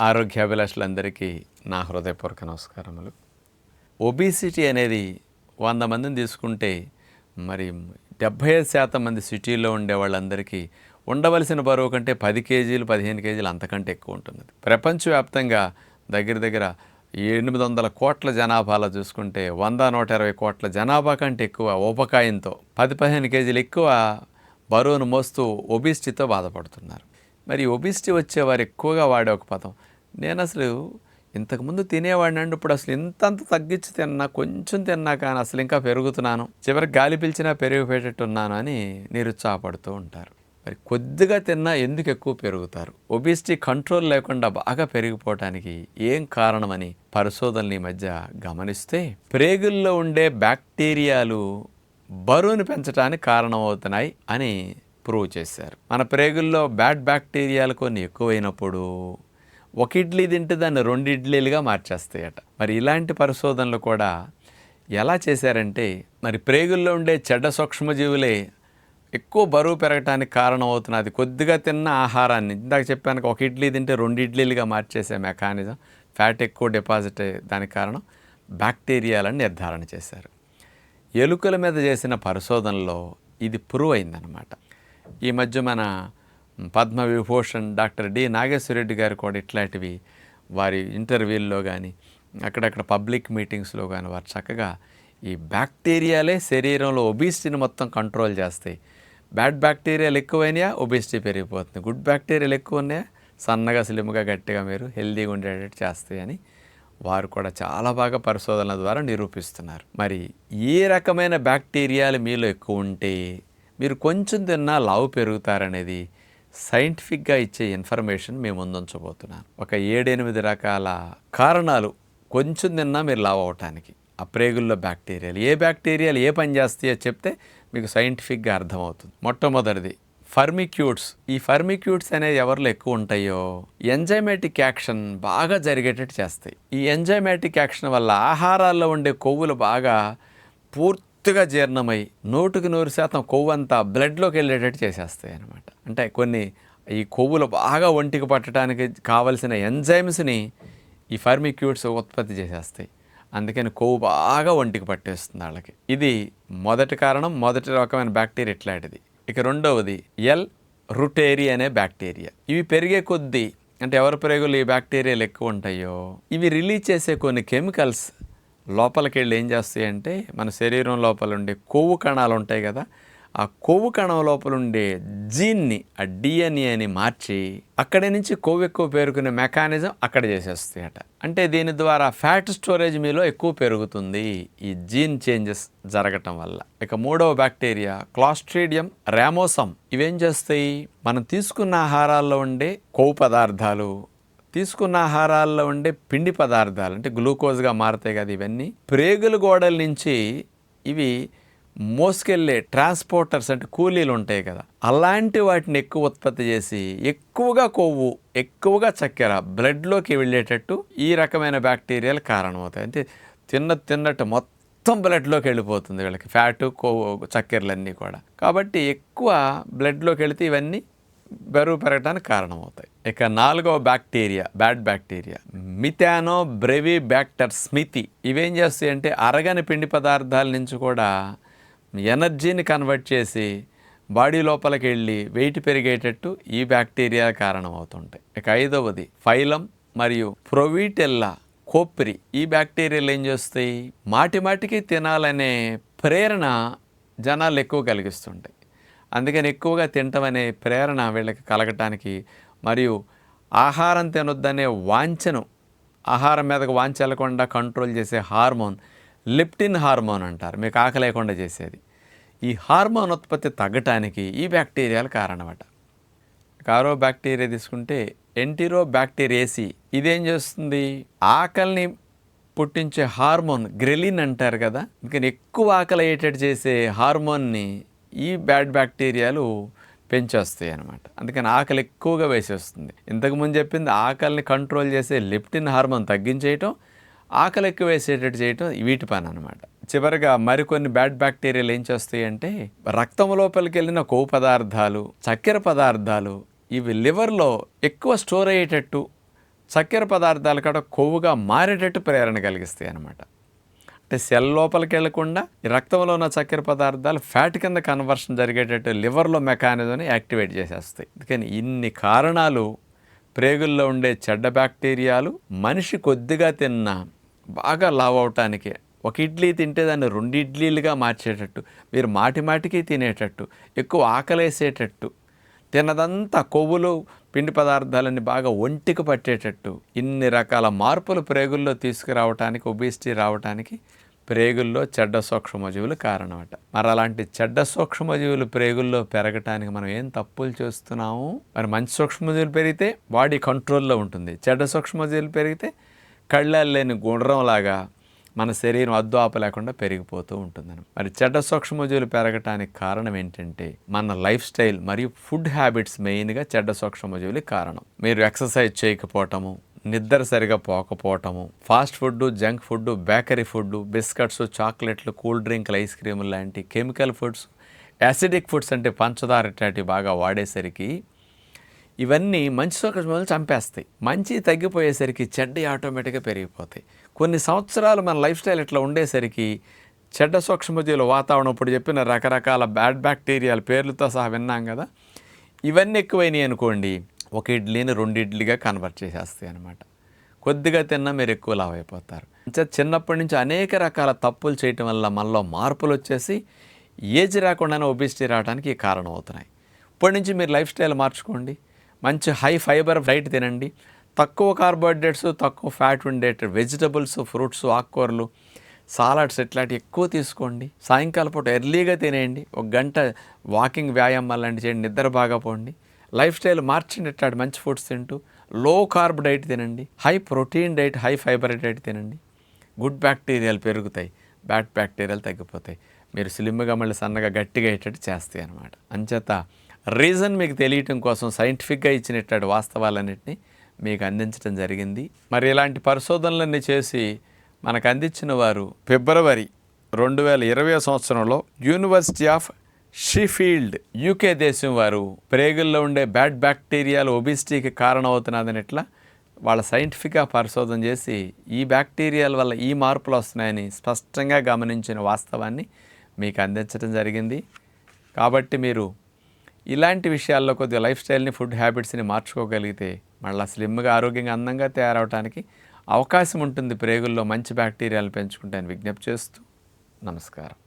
ఆరోగ్యాభిలాషులందరికీ నా హృదయపూర్వక నమస్కారములు. ఒబిసిటీ అనేది వంద మందిని తీసుకుంటే మరి డెబ్భై ఐదు శాతం మంది సిటీలో ఉండే వాళ్ళందరికీ ఉండవలసిన బరువు కంటే పది కేజీలు పదిహేను కేజీలు అంతకంటే ఎక్కువ ఉంటుంది ప్రపంచవ్యాప్తంగా దగ్గర దగ్గర ఎనిమిది వందల కోట్ల జనాభాలో చూసుకుంటే వంద నూట ఇరవై కోట్ల జనాభా కంటే ఎక్కువ ఉపకాయంతో పది పదిహేను కేజీలు ఎక్కువ బరువును మోస్తూ ఒబిసిటీతో బాధపడుతున్నారు. మరి ఒబిసిటీ వచ్చేవారు ఎక్కువగా వాడే ఒక పదం నేను అసలు ఇంతకుముందు తినేవాడిని అండి. ఇప్పుడు అసలు ఇంతంత తగ్గించి తిన్నా కొంచెం తిన్నా కానీ అసలు ఇంకా పెరుగుతున్నాను. చివరికి గాలి పిలిచినా పెరిగిపోయేటట్టున్నాను అని నిరుత్సాహపడుతూ ఉంటారు. మరి కొద్దిగా తిన్నా ఎందుకు ఎక్కువ పెరుగుతారు? ఒబిసిటీ కంట్రోల్ లేకుండా బాగా పెరిగిపోవటానికి ఏం కారణమని పరిశోధనలు ఈ మధ్య గమనిస్తే ప్రేగుల్లో ఉండే బ్యాక్టీరియాలు బరువును పెంచడానికి కారణమవుతున్నాయి అని ప్రూవ్ చేశారు. మన ప్రేగుల్లో బ్యాడ్ బ్యాక్టీరియాలు కొన్ని ఎక్కువైనప్పుడు ఒక ఇడ్లీ తింటే దాన్ని రెండు ఇడ్లీలుగా మార్చేస్తాయట. మరి ఇలాంటి పరిశోధనలు కూడా ఎలా చేశారంటే మరి ప్రేగుల్లో ఉండే చెడ్డ సూక్ష్మజీవులే ఎక్కువ బరువు పెరగటానికి కారణం అవుతున్నది కొద్దిగా తిన్న ఆహారాన్ని ఇందాక చెప్పాను ఒక ఇడ్లీ తింటే రెండు ఇడ్లీలుగా మార్చేసే మెకానిజం ఫ్యాట్ ఎక్కువ డిపాజిట్ దానికి కారణం బ్యాక్టీరియాలని నిర్ధారణ చేశారు. ఎలుకల మీద చేసిన పరిశోధనలో ఇది ప్రూవ్ అయిందనమాట ఈ మధ్య మన పద్మ విభూషణ్ డాక్టర్ డి నాగేశ్వరరెడ్డి గారు కూడా ఇట్లాంటివి వారి ఇంటర్వ్యూల్లో కానీ అక్కడక్కడ పబ్లిక్ మీటింగ్స్లో కానీ వారు చక్కగా ఈ బ్యాక్టీరియాలే శరీరంలో ఒబిసిటీని మొత్తం కంట్రోల్ చేస్తాయి. బ్యాడ్ బ్యాక్టీరియాలు ఎక్కువైనాయా ఒబిసిటీ పెరిగిపోతుంది. గుడ్ బ్యాక్టీరియాలు ఎక్కువ ఉన్నాయా సన్నగా స్లిమ్గా గట్టిగా మీరు హెల్తీగా ఉండేటట్టు చేస్తాయి అని వారు కూడా చాలా బాగా పరిశోధనల ద్వారా నిరూపిస్తున్నారు. మరి ఏ రకమైన బ్యాక్టీరియాలు మీలో ఎక్కువ ఉంటే మీరు కొంచెం తిన్నా లావు పెరుగుతారనేది సైంటిఫిక్గా ఇచ్చే ఇన్ఫర్మేషన్ మేము ముందుంచబోతున్నాను. ఒక ఏడెనిమిది రకాల కారణాలు కొంచెం తిన్నా మీరు లావు అవటానికి. ఆ ప్రేగుల్లో బ్యాక్టీరియాలు. ఏ బ్యాక్టీరియాలు ఏ పని చేస్తాయో చెప్తే మీకు సైంటిఫిక్గా అర్థమవుతుంది. మొట్టమొదటిది ఫర్మిక్యూట్స్. ఈ ఫర్మిక్యూట్స్ అనేది ఎవరిలో ఎక్కువ ఉంటాయో? ఎంజైమేటిక్ యాక్షన్ బాగా జరిగేటట్టు చేస్తాయి. ఈ ఎంజైమేటిక్ యాక్షన్ వల్ల ఆహారాల్లో ఉండే కొవ్వులు బాగా పూర్తి పూర్తిగా జీర్ణమై నూటికి నూరు శాతం కొవ్వు అంతా బ్లడ్లోకి వెళ్ళేటట్టు చేసేస్తాయి అనమాట అంటే కొన్ని ఈ కొవ్వులు బాగా ఒంటికి పట్టడానికి కావలసిన ఎంజైమ్స్ని ఈ ఫర్మిక్యూట్స్ ఉత్పత్తి చేసేస్తాయి. అందుకని కొవ్వు బాగా ఒంటికి పట్టేస్తుంది వాళ్ళకి. ఇది మొదటి కారణం మొదటి రకమైన బ్యాక్టీరియా ఇట్లాంటిది. ఇక రెండవది ఎల్ రుటేరి అనే బ్యాక్టీరియా. ఇవి పెరిగే కొద్దీ అంటే ఎవరి ప్రేగులు ఈ బ్యాక్టీరియాలు ఎక్కువ ఉంటాయో ఇవి రిలీజ్ చేసే కొన్ని కెమికల్స్ లోపలికి వెళ్ళి ఏం చేస్తాయంటే మన శరీరం లోపల ఉండే కొవ్వు కణాలు ఉంటాయి కదా ఆ కొవ్వు కణం లోపల ఉండే జీన్ని ఆ డిఎన్ఏని మార్చి అక్కడి నుంచి కొవ్వు ఎక్కువ పేరుకునే మెకానిజం అక్కడ చేసేస్తాయట. అంటే దీని ద్వారా ఫ్యాట్ స్టోరేజ్ మీలో ఎక్కువ పెరుగుతుంది ఈ జీన్ చేంజెస్ జరగటం వల్ల. ఇక మూడవ బ్యాక్టీరియా క్లాస్ట్రీడియం రామోసం ఇవేం చేస్తాయి? మనం తీసుకున్న ఆహారాల్లో ఉండే కొవ్వు పదార్థాలు తీసుకున్న ఆహారాల్లో ఉండే పిండి పదార్థాలు అంటే గ్లూకోజ్గా మారుతాయి కదా ఇవన్నీ ప్రేగుల గోడల నుంచి ఇవి మోసుకెళ్ళే ట్రాన్స్పోర్టర్స్ అంటే కూలీలు ఉంటాయి కదా అలాంటి వాటిని ఎక్కువ ఉత్పత్తి చేసి ఎక్కువగా కొవ్వు ఎక్కువగా చక్కెర బ్లడ్లోకి వెళ్ళేటట్టు ఈ రకమైన బ్యాక్టీరియాలు కారణమవుతాయి. అంటే తిన్న తిన్నట్టు మొత్తం బ్లడ్లోకి వెళ్ళిపోతుంది వీళ్ళకి. ఫ్యాటు కొవ్వు చక్కెరలన్నీ కూడా. కాబట్టి ఎక్కువ బ్లడ్లోకి వెళితే ఇవన్నీ బరువు పెరగడానికి కారణమవుతాయి. ఇక నాలుగవ bacteria bad bacteria. Methanobrevibacter smithii. ఇవేం చేస్తాయి అంటే అరగని పిండి పదార్థాల నుంచి కూడా ఎనర్జీని కన్వర్ట్ చేసి బాడీ లోపలికి వెళ్ళి వెయిట్ పెరిగేటట్టు ఈ బ్యాక్టీరియా కారణమవుతుంటాయి. ఇక ఐదవది ఫైలం మరియు ప్రొవీటెల్లా కోప్రి. ఈ బ్యాక్టీరియాలు ఏం చేస్తాయి? మాటి మాటికి తినాలనే ప్రేరణ జనాలు ఎక్కువ కలిగిస్తుంటాయి. అందుకని ఎక్కువగా తింటమనే ప్రేరణ వీళ్ళకి కలగటానికి మరియు ఆహారం తినొద్దనే వాంఛను ఆహారం మీదకు వాంఛ కంట్రోల్ చేసే హార్మోన్ లిప్టిన్ హార్మోన్ అంటారు. మీకు ఆకలేకుండా చేసేది. ఈ హార్మోన్ ఉత్పత్తి తగ్గటానికి ఈ బ్యాక్టీరియాలు కారణమట. కారో బ్యాక్టీరియా తీసుకుంటే ఎన్టీరో బ్యాక్టీరియాసి ఇదేం చేస్తుంది? ఆకలిని పుట్టించే హార్మోన్ గ్రెలిన్ అంటారు కదా. ఇంకా ఎక్కువ ఆకలి అయ్యేటట్టు చేసే హార్మోన్ని ఈ బ్యాడ్ బ్యాక్టీరియాలు పెంచేస్తాయి అనమాట అందుకని ఆకలి ఎక్కువగా వేసేస్తుంది. ఇంతకుముందు చెప్పింది ఆకలిని కంట్రోల్ చేసే లిప్టిన్ హార్మోన్ తగ్గించేయటం ఆకలి ఎక్కువ వేసేటట్టు చేయటం వీటి పని అనమాట చివరిగా మరికొన్ని బ్యాడ్ బ్యాక్టీరియాలు ఏం చేస్తాయి అంటే రక్తం లోపలికి వెళ్ళిన కొవ్వు పదార్థాలు చక్కెర పదార్థాలు ఇవి లివర్లో ఎక్కువ స్టోర్ అయ్యేటట్టు చక్కెర పదార్థాలు కూడా కొవ్వుగా మారేటట్టు ప్రేరణ కలిగిస్తాయి అనమాట అంటే సెల్ లోపలికి వెళ్ళకుండా ఈ రక్తంలో ఉన్న చక్కెర పదార్థాలు ఫ్యాట్ కింద కన్వర్షన్ జరిగేటట్టు లివర్లో మెకానిజంని యాక్టివేట్ చేసేస్తాయి. అందుకని ఇన్ని కారణాలు ప్రేగుల్లో ఉండే చెడ్డ బ్యాక్టీరియాలు మనిషి కొద్దిగా తిన్నా బాగా లావ్ అవటానికి ఒక ఇడ్లీ తింటే దాన్ని రెండు ఇడ్లీలుగా మార్చేటట్టు మీరు మాటి మాటికి తినేటట్టు ఎక్కువ ఆకలేసేటట్టు తినదంతా కొవ్వులు పిండి పదార్థాలన్నీ బాగా ఒంటికి పట్టేటట్టు ఇన్ని రకాల మార్పులు ప్రేగుల్లో తీసుకురావటానికి ఒబిసిటీ రావటానికి ప్రేగుల్లో చెడ్డ సూక్ష్మజీవులు కారణమట. మరి అలాంటి చెడ్డ సూక్ష్మజీవులు ప్రేగుల్లో పెరగటానికి మనం ఏం తప్పులు చేస్తున్నాము? మరి మంచి సూక్ష్మజీవులు పెరిగితే బాడీ కంట్రోల్లో ఉంటుంది. చెడ్డ సూక్ష్మజీవులు పెరిగితే కళ్ళాలు లేని గుండ్రంలాగా మన శరీరం అద్దు ఆపలేకుండా పెరిగిపోతూ ఉంటుందని మరి చెడ్డ సూక్ష్మజీవులు పెరగటానికి కారణం ఏంటంటే మన లైఫ్ స్టైల్ మరియు ఫుడ్ హ్యాబిట్స్ మెయిన్గా చెడ్డ సూక్ష్మజీవులకి కారణం. మీరు ఎక్సర్సైజ్ చేయకపోవటము నిద్ర సరిగా పోకపోవటము fast food junk food bakery food biscuits చాక్లెట్లు కూల్ డ్రింక్లు ఐస్ క్రీములు లాంటి కెమికల్ ఫుడ్స్ యాసిడిక్ ఫుడ్స్ అంటే పంచదార ఇట్లాంటివి బాగా వాడేసరికి ఇవన్నీ మంచి సూక్ష్మజీవులు చంపేస్తాయి. మంచి తగ్గిపోయేసరికి చెడ్డ ఆటోమేటిక్గా పెరిగిపోతాయి. కొన్ని సంవత్సరాలు మన లైఫ్ స్టైల్ ఇట్లా ఉండేసరికి చెడ్డ సూక్ష్మజీవుల వాతావరణం ఇప్పుడు చెప్పిన రకరకాల బ్యాడ్ బ్యాక్టీరియాల పేర్లతో సహా విన్నాం కదా? ఇవన్నీ ఎక్కువైనాయి అనుకోండి ఒక ఇడ్లీని రెండు ఇడ్లీగా కన్వర్ట్ చేసేస్తాయి అనమాట కొద్దిగా తిన్నా మీరు ఎక్కువ లావ్ అయిపోతారు చిన్నప్పటి నుంచి అనేక రకాల తప్పులు చేయటం వల్ల మనలో మార్పులు వచ్చేసి ఏజ్ రాకుండానే ఒబిసిటీ రావడానికి కారణం అవుతున్నాయి. ఇప్పటి నుంచి మీరు లైఫ్ స్టైల్ మార్చుకోండి. మంచి హై ఫైబర్ డైట్ తినండి. తక్కువ కార్బోహైడ్రేట్స్ తక్కువ ఫ్యాట్ ఉండే వెజిటబుల్స్ ఫ్రూట్స్ ఆకుకూరలు సాలడ్స్ ఇట్లాంటి ఎక్కువ తీసుకోండి. సాయంకాలం పూట ఎర్లీగా తినేయండి. ఒక గంట వాకింగ్ వ్యాయామం లాంటి చేయండి. నిద్ర బాగా పోండి. లైఫ్ స్టైల్ మార్చండి మంచి ఫుడ్స్ తింటూ. లో కార్బ్ డైట్ తినండి. High protein diet high fibre diet తినండి. గుడ్ బ్యాక్టీరియాలు పెరుగుతాయి. బ్యాడ్ బ్యాక్టీరియాలు తగ్గిపోతాయి. మీరు స్లిమ్గా మళ్ళీ సన్నగా గట్టిగా అయ్యేటట్టు చేస్తాయి అనమాట అంచేత రీజన్ మీకు తెలియటం కోసం సైంటిఫిక్గా ఇచ్చినట్టు వాస్తవాలన్నింటినీ మీకు అందించడం జరిగింది. మరి ఇలాంటి పరిశోధనలన్నీ చేసి మనకు అందించిన వారు ఫిబ్రవరి రెండు వేల ఇరవై సంవత్సరంలో యూనివర్సిటీ ఆఫ్ షీఫీల్డ్ యూకే దేశం వారు ప్రేగుల్లో ఉండే బ్యాడ్ బ్యాక్టీరియాలు ఒబిసిటీకి కారణమవుతున్నదని ఎట్లా వాళ్ళ సైంటిఫిక్గా పరిశోధన చేసి ఈ బ్యాక్టీరియాల వల్ల ఈ మార్పులు వస్తున్నాయని స్పష్టంగా గమనించిన వాస్తవాన్ని మీకు అందించడం జరిగింది. కాబట్టి మీరు ఇలాంటి విషయాల్లో కొద్దిగా లైఫ్ స్టైల్ని ఫుడ్ హ్యాబిట్స్ని మార్చుకోగలిగితే మళ్ళీ స్లిమ్గా ఆరోగ్యంగా అందంగా తయారవడానికి అవకాశం ఉంటుంది ప్రేగుల్లో మంచి బ్యాక్టీరియాలు పెంచుకుంటాయని విజ్ఞప్తి చేస్తూ నమస్కారం.